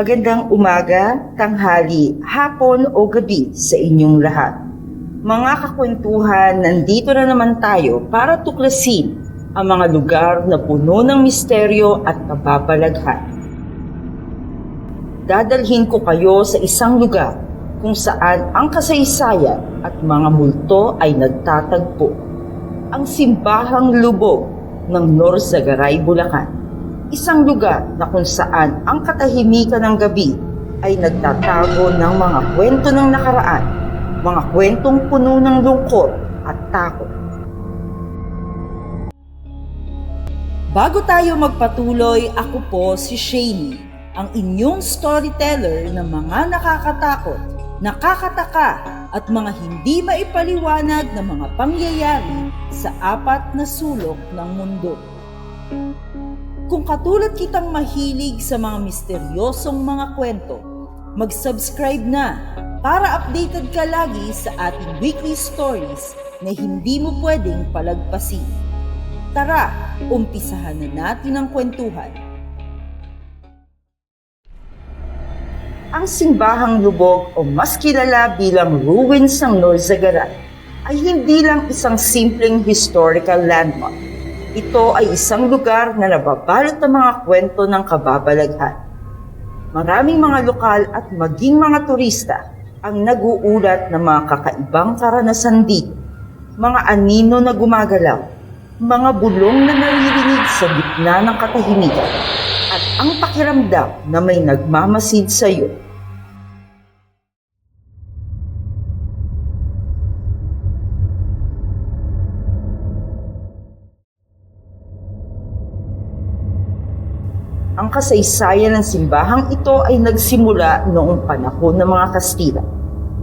Magandang umaga, tanghali, hapon o gabi sa inyong lahat. Mga kakwentuhan, nandito na naman tayo para tuklasin ang mga lugar na puno ng misteryo at kababalaghan. Dadalhin ko kayo sa isang lugar kung saan ang kasaysayan at mga multo ay nagtatagpo. Ang simbahang lubog ng Norzagaray, Bulacan isang lugar na kung saan ang katahimikan ng gabi ay nagtatago ng mga kwento ng nakaraan, mga kwentong puno ng lungkot at takot. Bago tayo magpatuloy, ako po si Shani, ang inyong storyteller ng mga nakakatakot, nakakataka at mga hindi maipaliwanag na mga pangyayari sa apat na sulok ng mundo. Kung katulad kitang mahilig sa mga misteryosong mga kwento, mag-subscribe na para updated ka lagi sa ating weekly stories na hindi mo pwedeng palagpasin. Tara, umpisahan na natin ang kwentuhan. Ang simbahang lubog o mas kilala bilang ruins ng Norzagaray ay hindi lang isang simpleng historical landmark ito ay isang lugar na nababalot ng mga kwento ng kababalaghan. Maraming mga lokal at maging mga turista ang nag-uulat ng mga kakaibang karanasan dito. Mga anino na gumagalaw, mga bulong na naririnig sa gitna ng katahimikan, at ang pakiramdam na may nagmamasid sa iyo. Ang kasaysayan ng simbahang ito ay nagsimula noong panahon ng mga Kastila.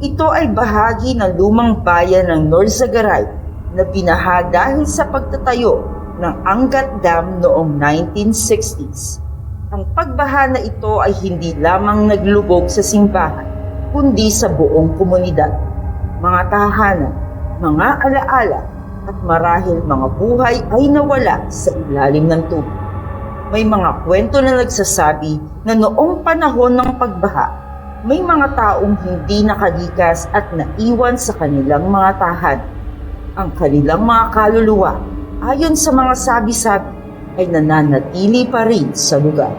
Ito ay bahagi ng lumang bayan ng Norzagaray na binaha dahil sa pagtatayo ng Angat Dam noong 1960s. Ang pagbaha na ito ay hindi lamang naglubog sa simbahan, kundi sa buong komunidad. Mga tahanan, mga alaala, at marahil mga buhay ay nawala sa ilalim ng tubig may mga kwento na nagsasabi na noong panahon ng pagbaha, may mga taong hindi nakalikas at naiwan sa kanilang mga tahan. Ang kanilang mga kaluluwa, ayon sa mga sabi-sabi, ay nananatili pa rin sa lugar.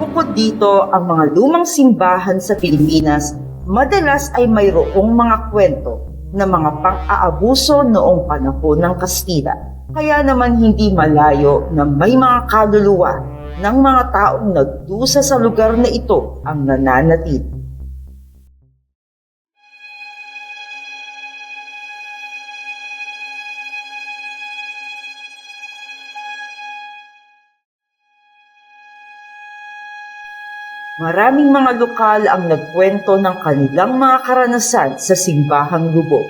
Bukod dito, ang mga lumang simbahan sa Pilipinas madalas ay mayroong mga kwento na mga pang-aabuso noong panahon ng Kastila kaya naman hindi malayo na may mga kaluluwa ng mga taong nagdusa sa lugar na ito ang nananatili. Maraming mga lokal ang nagkwento ng kanilang mga karanasan sa simbahang lubog.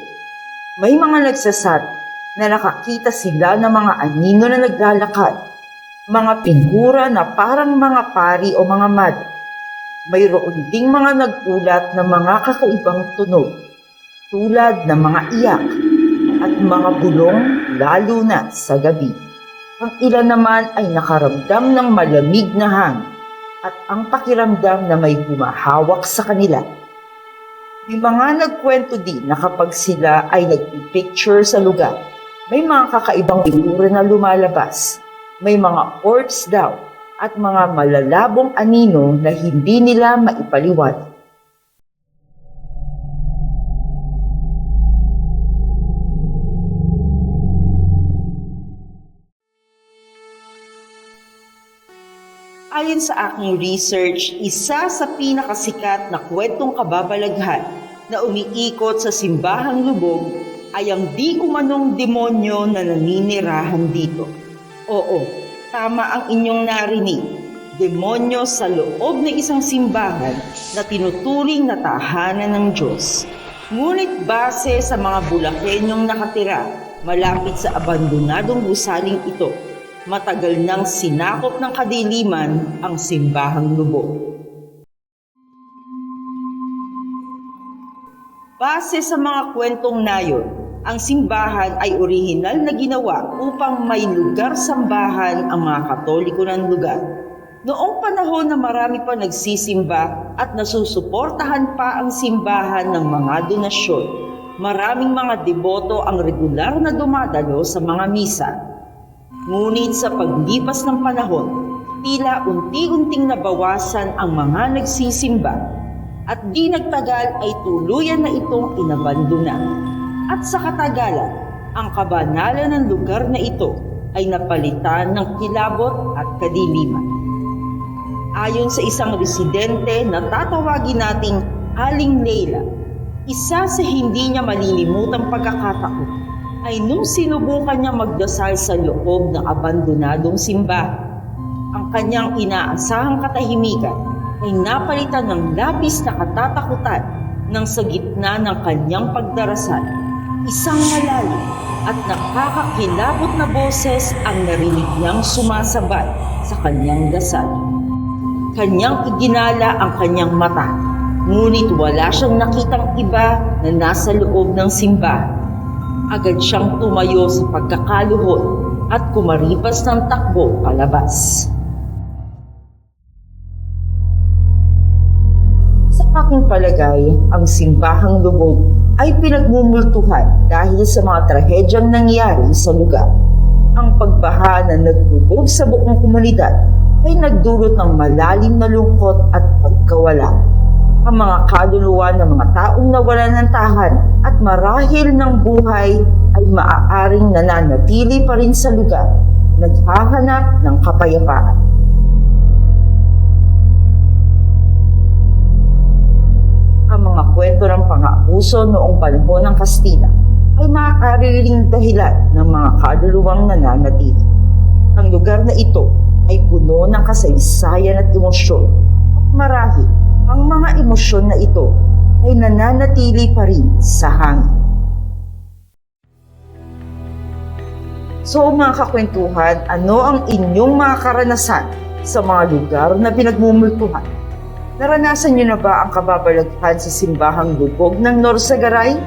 May mga nagsasabi na nakakita sila ng mga anino na naglalakad, mga pinggura na parang mga pari o mga mad. Mayroon ding mga nagulat na mga kakaibang tunog, tulad ng mga iyak at mga bulong lalo na sa gabi. Ang ilan naman ay nakaramdam ng malamig na hangin at ang pakiramdam na may humahawak sa kanila. May mga nagkwento din na kapag sila ay nagpipicture sa lugar, may mga kakaibang figura na lumalabas. May mga orbs daw at mga malalabong anino na hindi nila maipaliwanag. Ayon sa aking research, isa sa pinakasikat na kwentong kababalaghan na umiikot sa simbahang lubog ay ang di umanong demonyo na naninirahan dito. Oo, tama ang inyong narinig. Demonyo sa loob ng isang simbahan na tinuturing na tahanan ng Diyos. Ngunit base sa mga bulakenyong nakatira malapit sa abandonadong gusaling ito, matagal nang sinakop ng kadiliman ang simbahang lubog. Base sa mga kwentong nayon, ang simbahan ay orihinal na ginawa upang may lugar sambahan ang mga katoliko ng lugar. Noong panahon na marami pa nagsisimba at nasusuportahan pa ang simbahan ng mga donasyon, maraming mga deboto ang regular na dumadalo sa mga misa. Ngunit sa paglipas ng panahon, tila unti-unting nabawasan ang mga nagsisimba at di nagtagal ay tuluyan na itong inabandona. At sa katagalan, ang kabanalan ng lugar na ito ay napalitan ng kilabot at kadiliman. Ayon sa isang residente na tatawagin nating Aling Leila, isa sa hindi niya malilimutang pagkakataon ay nung sinubukan niya magdasal sa loob ng abandonadong simbahan. Ang kanyang inaasahang katahimikan ay napalitan ng labis na katatakutan nang sa gitna ng kanyang pagdarasal. Isang malalim at nakakakilabot na boses ang narinig niyang sumasabay sa kanyang dasal. Kanyang iginala ang kanyang mata, ngunit wala siyang nakitang iba na nasa loob ng simbahan. Agad siyang tumayo sa pagkakaluhod at kumaripas ng takbo palabas. Aking palagay, ang simbahang lubog ay pinagmumultuhan dahil sa mga trahedyang nangyari sa lugar. Ang pagbaha na nagbubog sa buong komunidad ay nagdulot ng malalim na lungkot at pagkawala. Ang mga kaluluwa ng mga taong nawalan ng tahan at marahil ng buhay ay maaaring nananatili pa rin sa lugar, naghahanap ng kapayapaan. Pang-aabuso noong panahon ng Kastila ay maaaring dahilan ng mga kaluluwang nananatili. Ang lugar na ito ay puno ng kasaysayan at emosyon at marahil ang mga emosyon na ito ay nananatili pa rin sa hangin. So mga kakwentuhan, ano ang inyong mga karanasan sa mga lugar na pinagmumultuhan? Naranasan niyo na ba ang kababalaghan sa simbahang lubog ng Norsagaray?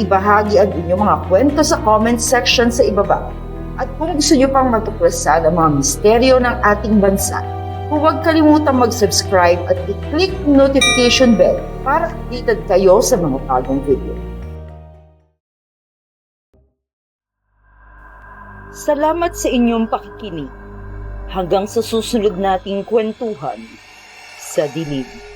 Ibahagi ang inyong mga kwento sa comment section sa ibaba. At kung gusto niyo pang matuklasan ang mga misteryo ng ating bansa, huwag kalimutang mag-subscribe at i-click notification bell para updated kayo sa mga bagong video. Salamat sa inyong pakikinig. Hanggang sa susunod nating kwentuhan sa dilim.